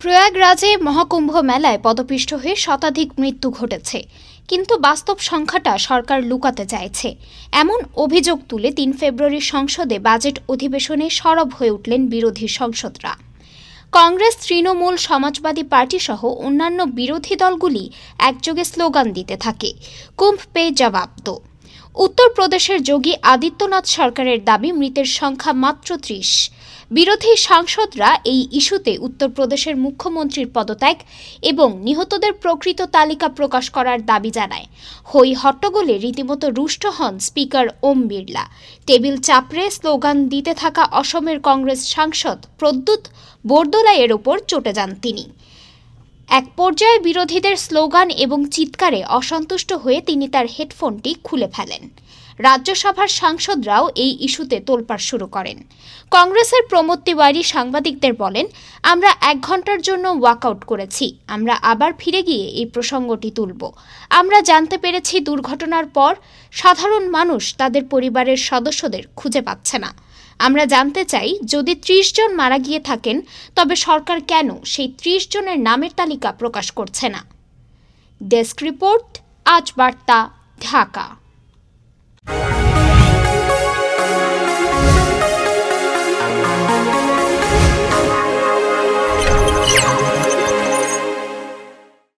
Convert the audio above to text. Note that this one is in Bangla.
প্রয়াগরাজে মহাকুম্ভ মেলায় পদপিষ্ট হয়ে শতাধিক মৃত্যু ঘটেছে। কিন্তু বাস্তব সংখ্যাটা সরকার লুকাতে চাইছে। এমন অভিযোগ তুলে তিন ফেব্রুয়ারি সংসদে বাজেট অধিবেশনে সরব হয়ে উঠলেন বিরোধী সংসদরা। কংগ্রেস, তৃণমূল, সমাজবাদী পার্টি সহ অন্যান্য বিরোধী দলগুলি একযোগে স্লোগান দিতে থাকে। কুম্ভ পে জবাব তো উত্তরপ্রদেশের যোগী আদিত্যনাথ সরকারের দাবি, মৃতের সংখ্যা মাত্র ত্রিশ। বিরোধী সাংসদরা এই ইস্যুতে উত্তরপ্রদেশের মুখ্যমন্ত্রীর পদত্যাগ এবং নিহতদের প্রকৃত তালিকা প্রকাশ করার দাবি জানায়। হই হট্টগোলে রীতিমতো রুষ্ট হন স্পিকার ওম বিড়লা। টেবিল চাপড়ে স্লোগান দিতে থাকা অসমের কংগ্রেস সাংসদ প্রদ্যুৎ বরদোলাইয়ের ওপর চটে যান তিনি। এক পর্যায়ে বিরোধীদের স্লোগান এবং চিৎকারে অসন্তুষ্ট হয়ে তিনি তার হেডফোনটি খুলে ফেলেন। রাজ্যসভার সাংসদরাও এই ইস্যুতে তোলপাড় শুরু করেন। কংগ্রেসের প্রমোদ তিওয়ারি সাংবাদিকদের বলেন, আমরা এক ঘণ্টার জন্য ওয়াকআউট করেছি। আমরা আবার ফিরে গিয়ে এই প্রসঙ্গটি তুলব। আমরা জানতে পেরেছি দুর্ঘটনার পর সাধারণ মানুষ তাদের পরিবারের সদস্যদের খুঁজে পাচ্ছে না। আমরা জানতে চাই, যদি ত্রিশ জন মারা গিয়ে থাকেন, তবে সরকার কেন সেই ত্রিশ জনের নামের তালিকা প্রকাশ করছে না? ডেস্ক রিপোর্ট, আজ বার্তা, ঢাকা।